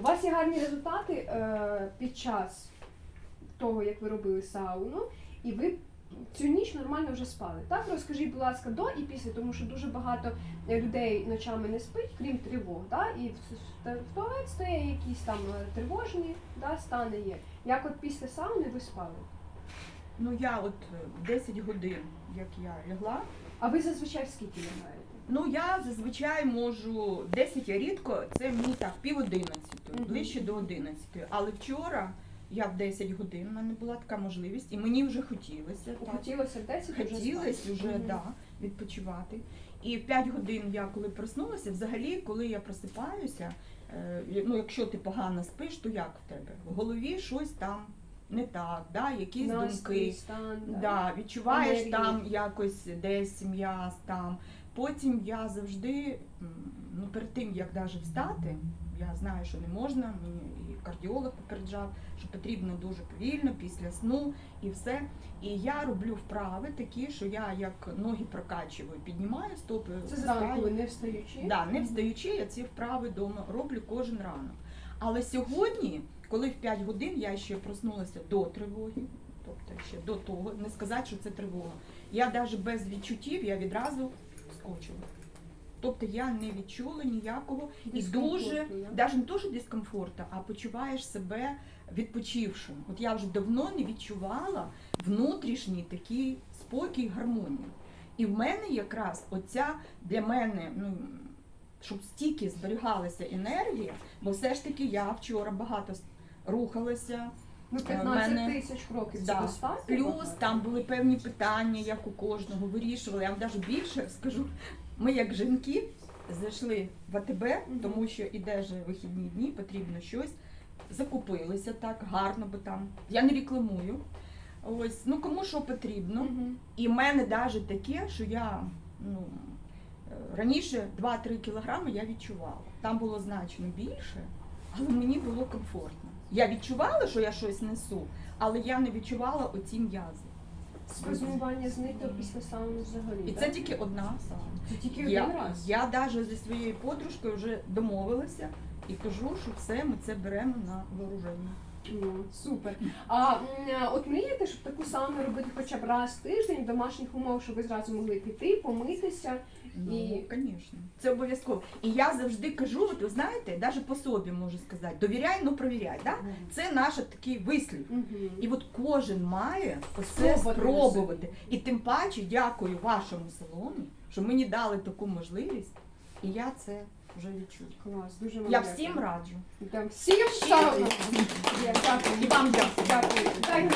У вас є гарні результати е, під час того, як ви робили сауну, і ви цю ніч нормально вже спали. Так, розкажіть, будь ласка, до і після, тому що дуже багато е, людей ночами не спить, крім тривог. Да? І в, туалет стає якісь там е, тривожні да, стани є. Як от після сауни ви спали? Ну я от е, 10 годин, як я лягла. А ви зазвичай скільки лягаєте? Ну я зазвичай можу 10 я рідко, це мені так, пів одинадцятої, Мгм. ближче до 11. Але вчора я в 10 годин, в мене була така можливість, і мені вже хотілося. так. Хотілося в 10 вже Хотілося спати? вже Мгм. да, відпочивати. І в 5 годин я коли проснулася, взагалі, коли я просипаюся, е, ну якщо ти погано спиш, то як в тебе? В голові щось там не так, да, якісь Настрій, думки. стан, да. Да, відчуваєш Енергії. там якось десь м'яз там. Потім я завжди, ну перед тим як навіть встати, я знаю, що не можна, мені і кардіолог попереджав, що потрібно дуже повільно після сну і все. І я роблю вправи такі, що я як ноги прокачую, піднімаю стопи, Це зранку не встаючи? Да, не встаючи, я ці вправи вдома роблю кожен ранок. Але сьогодні, коли в 5 годин я ще проснулася до тривоги, тобто ще до того, не сказати, що це тривога. Я навіть без відчуттів я відразу скочила. Тобто я не відчула ніякого і дуже, навіть не дуже дискомфорту, а почуваєш себе відпочившим. От я вже давно не відчувала внутрішній такий спокій, гармонію. І в мене якраз оця для мене, ну щоб стільки зберігалася енергія, бо все ж таки я вчора багато рухалася. Ну, Е, 15 мене- тисяч кроків Да. достатньо? Плюс там були певні питання, як у кожного вирішували. Я вам навіть більше скажу. Ми, як жінки, зайшли в АТБ, Мгм. тому що іде же вихідні дні, потрібно щось. Закупилися так гарно, бо там я не рекламую. Ось, ну кому що потрібно. Мгм. І в мене навіть таке, що я ну, е, раніше 2-3 кілограми я відчувала. Там було значно більше, але мені було комфортно. Я відчувала, що я щось несу, але я не відчувала оці м'язи. Спазмування зникло після сауни взагалі. І це тільки одна сауна. Це тільки один Я, раз. я навіть зі своєю подружкою вже домовилася і кажу, що все, ми це беремо на вооруження. Ну, супер. А м, от мрієте, щоб таку сауну робити хоча б раз в тиждень в домашніх умовах, щоб ви зразу могли піти, помитися. Ну, І- звісно, це обов'язково. І я завжди кажу, от ви знаєте, навіть по собі можу сказати, довіряй, ну провіряй. Да? Це наш такий вислів. Мгм. І от кожен має Спробувати спробувати. І тим паче дякую вашому салону, що мені дали таку можливість, і я це вже відчуть. Клас, дуже вам Я всім раджу. Да. Всім шаром. Дякую. І вам дякую. Дякую. Дай